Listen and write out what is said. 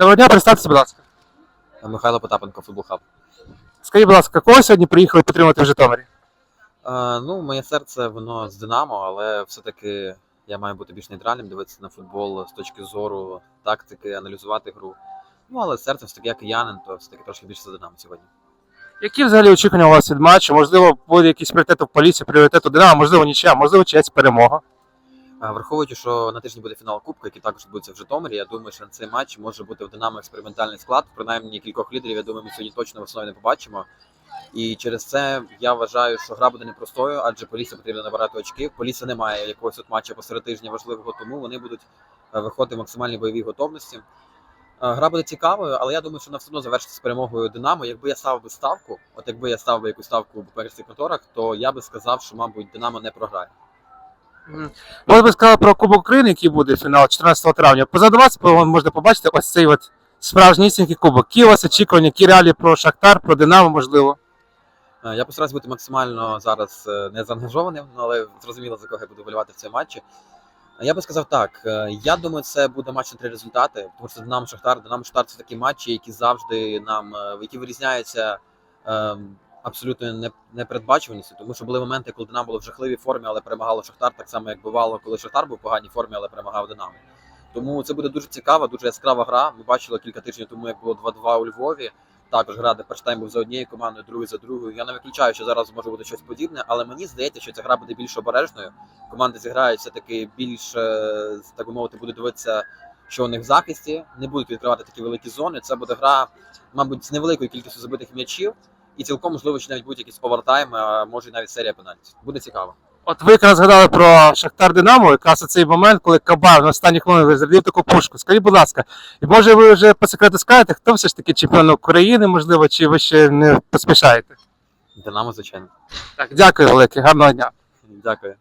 Доброго дня, представтеся, будь ласка. Михайло Потапенко, Футбол Хаб. Скажіть, будь ласка, кого сьогодні приїхали підтримати в Житомирі? Е, ну, моє серце воно з Динамо, але все-таки я маю бути більш нейтральним, дивитися на футбол з точки зору тактики, аналізувати гру. Ну, але серце все-таки як киянин, то все-таки трошки більше за Динамо сьогодні. Які взагалі очікування у вас від матчу? Можливо, буде якийсь пріоритет у поліції, пріоритет у Динамо, можливо, нічия, можливо, чиясь перемога. Враховуючи, що на тижні буде фінал Кубку, який також відбудеться в Житомирі, я думаю, що на цей матч може бути в Динамо експериментальний склад. Принаймні кількох лідерів, я думаю, ми сьогодні точно в основі не побачимо. І через це я вважаю, що гра буде непростою, адже Полісся потрібно набирати очки. Полісся не має якогось от матча посеред тижня важливого, тому вони будуть е, виходити в максимальній бойовій готовності. Е, Гра буде цікавою, але я думаю, що вона все одно завершиться з перемогою Динамо. Якби я ставив би ставку, от якби я ставив би якусь ставку в букмекерських конторах, то я би сказав, що, мабуть, Динамо не програє. Може би сказали про Кубок України, який буде фінал 14 травня. Позаду вас можна побачити ось цей от справжнісінький кубок. Які у вас очікування, які реалії про Шахтар, про Динамо, можливо. Е, Я постараюсь бути максимально зараз е, не заангажованим, ну, але зрозуміло, за кого я буду вболівати в цьому матчі. Е, Я би сказав так: я думаю, це буде матч на три результати, тому що Динамо Шахтар, Динамо Шахтар це такі матчі, які завжди нам які вирізняються е, абсолютно непередбачуваністю, тому що були моменти, коли Динамо було в жахливій формі, але перемагало Шахтар, так само як бувало, коли Шахтар був в поганій формі, але перемагав Динамо. Тому це буде дуже цікава, дуже яскрава гра. Ми бачили кілька тижнів тому, як було 2-2 у Львові. Також гра, де перший тайм був за однією командою, другий за другою. Я не виключаю, що зараз може бути щось подібне, але мені здається, що ця гра буде більш обережною. Команди зіграють все-таки більш, е, так би мовити, буде дивитися, що у них в захисті, не будуть відкривати такі великі зони. Це буде гра, мабуть, з невеликою кількістю забитих м'ячів, і цілком можливо, що навіть будуть якісь повертайми, а може і навіть серія пенальтів. Буде цікаво. От ви якраз згадали про Шахтар Динамо, якраз цей момент, коли Кабар на останніх хвилинах зробив таку пушку. Скажіть, будь ласка, і може ви вже по секрету скажете, хто все ж таки чемпіон України, можливо, чи ви ще не поспішаєте? Динамо, звичайно. Так, дякую велике, гарного дня. Дякую.